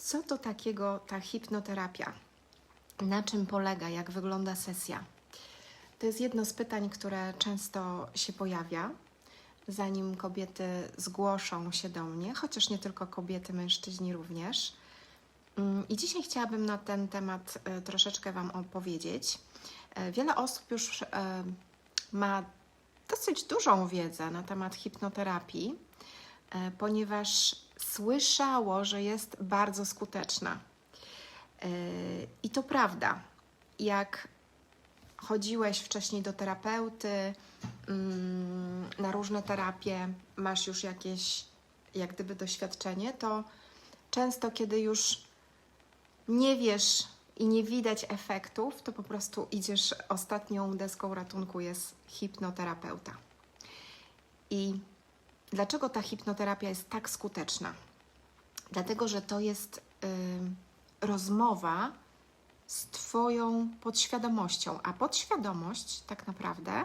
Co to takiego ta hipnoterapia? Na czym polega? Jak wygląda sesja? To jest jedno z pytań, które często się pojawia, zanim kobiety zgłoszą się do mnie, chociaż nie tylko kobiety, mężczyźni również. Mm, I dzisiaj chciałabym na ten temat e, troszeczkę Wam opowiedzieć. E, Wiele osób już e, ma dosyć dużą wiedzę na temat hipnoterapii, ponieważ słyszało, że jest bardzo skuteczna. E, I to prawda. Jak chodziłeś wcześniej do terapeuty, mm, na różne terapie, masz już jakieś jak gdyby doświadczenie, to często kiedy już nie wiesz i nie widać efektów, to po prostu idziesz ostatnią deską ratunku jest hipnoterapeuta. I dlaczego ta hipnoterapia jest tak skuteczna? Dlatego, że to jest y, rozmowa z Twoją podświadomością, a podświadomość tak naprawdę y,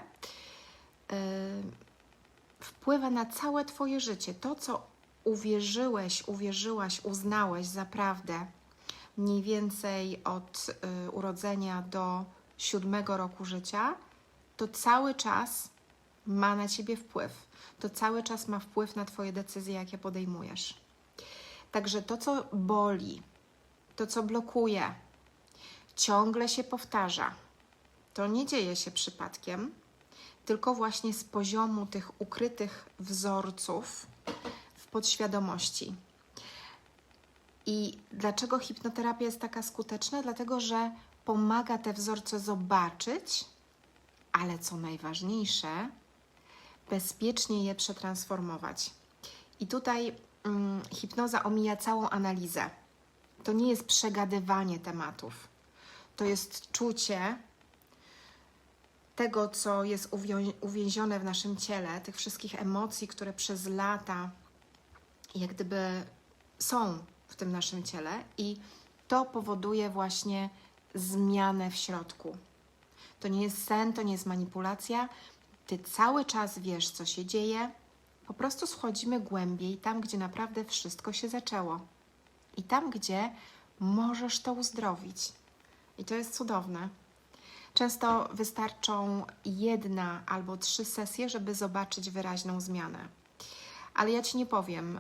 wpływa na całe Twoje życie. To, co uwierzyłeś, uwierzyłaś, uznałeś za prawdę mniej więcej od y, urodzenia do siódmego roku życia, to cały czas ma na Ciebie wpływ. To cały czas ma wpływ na Twoje decyzje, jakie podejmujesz. Także to, co boli, to, co blokuje, ciągle się powtarza. To nie dzieje się przypadkiem, tylko właśnie z poziomu tych ukrytych wzorców w podświadomości. I dlaczego hipnoterapia jest taka skuteczna? Dlatego, że pomaga te wzorce zobaczyć, ale co najważniejsze, bezpiecznie je przetransformować. I tutaj mm, hipnoza omija całą analizę. To nie jest przegadywanie tematów. To jest czucie tego, co jest uwięzione w naszym ciele, tych wszystkich emocji, które przez lata jak gdyby są w tym naszym ciele i to powoduje właśnie zmianę w środku. To nie jest sen, to nie jest manipulacja. Ty cały czas wiesz, co się dzieje. Po prostu schodzimy głębiej, tam, gdzie naprawdę wszystko się zaczęło. I tam, gdzie możesz to uzdrowić. I to jest cudowne. Często wystarczą jedna albo trzy sesje, żeby zobaczyć wyraźną zmianę. Ale ja Ci nie powiem, e,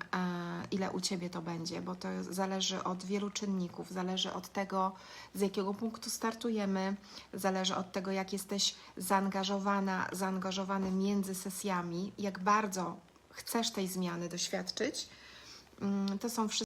ile u Ciebie to będzie, bo to zależy od wielu czynników. Zależy od tego, z jakiego punktu startujemy, zależy od tego, jak jesteś zaangażowana, zaangażowany między sesjami, jak bardzo chcesz tej zmiany doświadczyć. Mm, To są wszystko